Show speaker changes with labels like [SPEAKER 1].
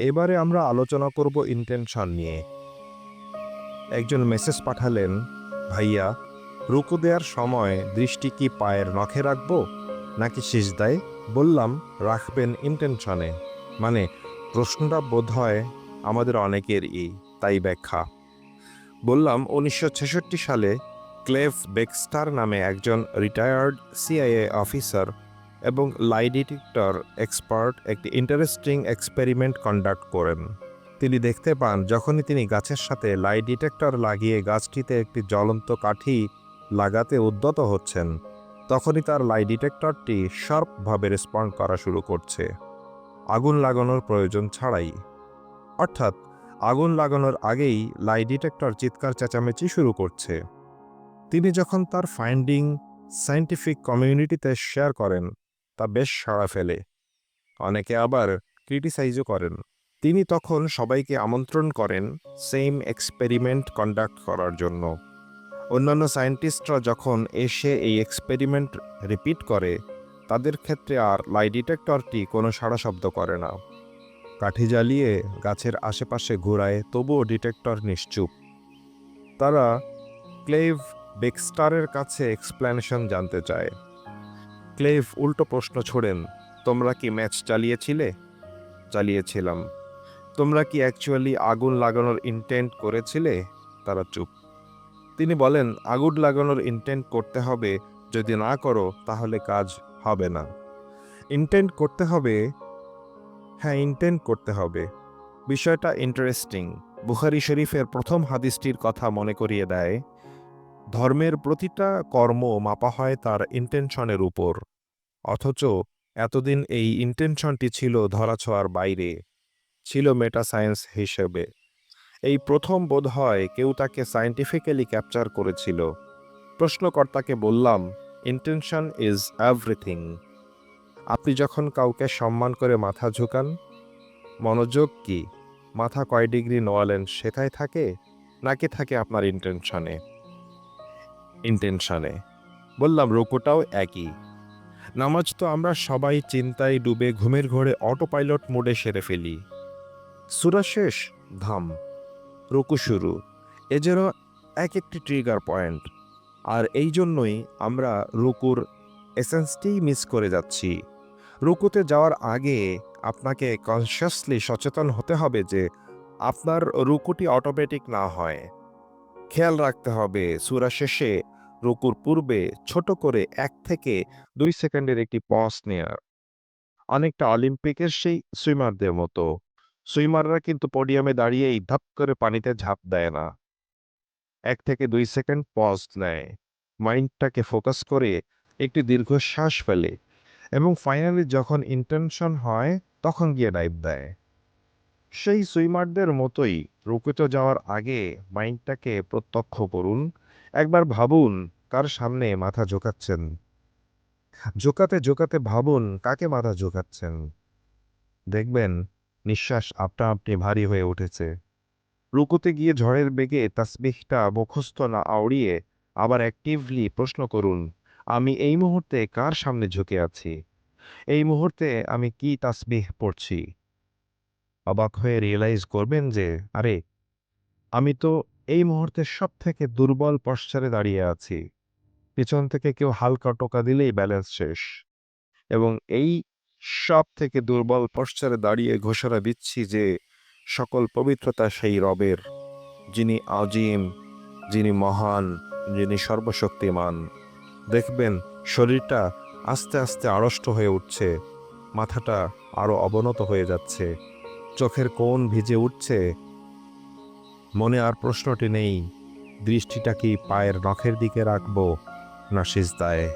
[SPEAKER 1] এবারে আমরা আলোচনা করব ইন্টেনশন নিয়ে। একজন মেসেজ পাঠালেন, ভাইয়া, রুকু দেওয়ার সময় দৃষ্টি কি পায়ের নখে রাখব নাকি সিজদায়? বললাম, রাখবেন ইন্টেনশনে মানে প্রশ্নটা বোধ হয় আমাদের অনেকেরই, তাই ব্যাখ্যা। বললাম, উনিশশো ছেষট্টি সালে ক্লেভ বেক্সটার নামে একজন রিটায়ার্ড সিআইএ অফিসার এবং লাই ডিটেক্টর এক্সপার্ট একটি ইন্টারেস্টিং এক্সপেরিমেন্ট কন্ডাক্ট করেন। তিনি দেখতে পান, যখনই তিনি গাছের সাথে লাই ডিটেক্টর লাগিয়ে গাছটিতে একটি জ্বলন্ত কাঠি লাগাতে উদ্যত হচ্ছেন, তখনই তার লাই ডিটেক্টরটি শার্পভাবে রেসপন্ড করা শুরু করছে। আগুন লাগানোর প্রয়োজন ছাড়াই। অর্থাৎ, আগুন লাগানোর আগেই লাই ডিটেক্টর চিৎকার চেঁচামেচি শুরু করছে। তিনি যখন তার ফাইন্ডিং সায়েন্টিফিক কমিউনিটিতে শেয়ার করেন তা বেশ সাড়া ফেলে। অনেকে আবার ক্রিটিসাইজও করেন। তিনি তখন সবাইকে আমন্ত্রণ করেন সেম এক্সপেরিমেন্ট কন্ডাক্ট করার জন্য। অন্যান্য সায়েন্টিস্টরা যখন এসে এই এক্সপেরিমেন্ট রিপিট করে, তাদের ক্ষেত্রে আর লাই ডিটেক্টরটি কোনো সাড়া শব্দ করে না। কাঠি জ্বালিয়ে গাছের আশেপাশে ঘোরায়, তবুও ডিটেক্টর নিশ্চুপ। তারা ক্লেভ বেক্সটারের কাছে এক্সপ্লেনেশন জানতে চায়। ক্লেভ উল্টো প্রশ্ন ছোড়েন, তোমরা কি ম্যাচ চালিয়েছিলে? চালিয়েছিলাম। তোমরা কি অ্যাকচুয়ালি আগুন লাগানোর ইন্টেন্ট করেছিলে? তারা চুপ। তিনি বলেন, আগুন লাগানোর ইন্টেন্ট করতে হবে, যদি না করো, তাহলে কাজ হবে না। ইন্টেন্ট করতে হবে? হ্যাঁ ইন্টেন্ট করতে হবে। বিষয়টা ইন্টারেস্টিং বুখারি শরীফের প্রথম হাদিসটির কথা মনে করিয়ে দেয় ধর্মের প্রতিটা কর্ম মাপা হয় তার ইন্টেনশনের উপর। অথচ এতদিন এই ইন্টেনশনটি ছিল ধরাছোঁয়ার বাইরে, ছিল মেটা সায়েন্স হিসেবে। এই প্রথম বোধ হয় কেউ তাকে সায়েন্টিফিক্যালি ক্যাপচার করেছিল। প্রশ্নকর্তাকে বললাম ইন্টেনশন ইজ এভরিথিং আপনি যখন কাউকে সম্মান করে মাথা ঝুকান, মনোযোগ কি? মাথা কয় ডিগ্রি নোয়ালেন সেটাই থাকে? নাকি থাকে আপনার ইন্টেনশনে ইন্টেনশনে বললাম রুকুটাও একই। নামাজ তো আমরা সবাই চিন্তায় ডুবে ঘুমের ঘোরে অটো পাইলট মোডে সেরে ফেলি। সুরা শেষ, ধাম। রুকু শুরু। এ যেন এক একটি ট্রিগার পয়েন্ট আর এই জন্যই আমরা রুকুর এসেন্সটিই মিস করে যাচ্ছি। রুকুতে যাওয়ার আগে আপনাকে কনসিয়াসলি সচেতন হতে হবে যে আপনার রুকুটি অটোমেটিক না হয়। খেয়াল রাখতে হবে। সুরা শেষে রুকুর পূর্বে ছোট করে এক থেকে দুই সেকেন্ডের একটি পজ নেয়ার। অনেকটা অলিম্পিকের সেই সুইমারদের মতো। সুইমাররা কিন্তু পডিয়ামে দাঁড়িয়েই ধাপ করে পানিতে ঝাঁপ দেয় না। এক থেকে দুই সেকেন্ড পজ নেয়। মাইন্ডটাকে ফোকাস করে একটি দীর্ঘশ্বাস ফেলে এবং ফাইনালি যখন ইন্টেনশন হয়, তখন গিয়ে ডাইভ দেয়। সেই সুইমারদের মতোই রুকুতে যাওয়ার আগে মাইন্ডটাকে প্রত্যক্ষ করুন, একবার ভাবুন কার সামনে মাথা ঝোকাচ্ছেন। জোকাতে জোকাতে ভাবুন কাকে মাথা ঝোকাচ্ছেন। দেখবেন নিঃশ্বাস আপনা আপনি ভারী হয়ে উঠেছে। রুকুতে গিয়ে ঝড়ের বেগে তাসবিহটা মুখস্থ না আওড়িয়ে আবার অ্যাক্টিভলি প্রশ্ন করুন, আমি এই মুহূর্তে কার সামনে ঝুঁকে আছি? এই মুহূর্তে আমি কি তাসবিহ পড়ছি? অবাক হয়ে রিয়েলাইজ করবেন যে, আরে, আমি তো এই মুহূর্তে সব থেকে দুর্বল পশ্চারে দাঁড়িয়ে আছি। পিছন থেকে কেউ হালকা টোকা দিলেই ব্যালেন্স শেষ। এবং এই সব থেকে দুর্বল পশ্চারে দাঁড়িয়ে ঘোষণা দিচ্ছি যে, সকল পবিত্রতা সেই রবের, যিনি আজিম, যিনি মহান, যিনি সর্বশক্তিমান। দেখবেন, শরীরটা আস্তে আস্তে আড়ষ্ট হয়ে উঠছে, মাথাটা আরও অবনত হয়ে যাচ্ছে। চোখের কোন ভিজে উঠছে। মনে আর প্রশ্নটি নেই, দৃষ্টিটা কি পায়ের নখের দিকে রাখব না সিজদায়?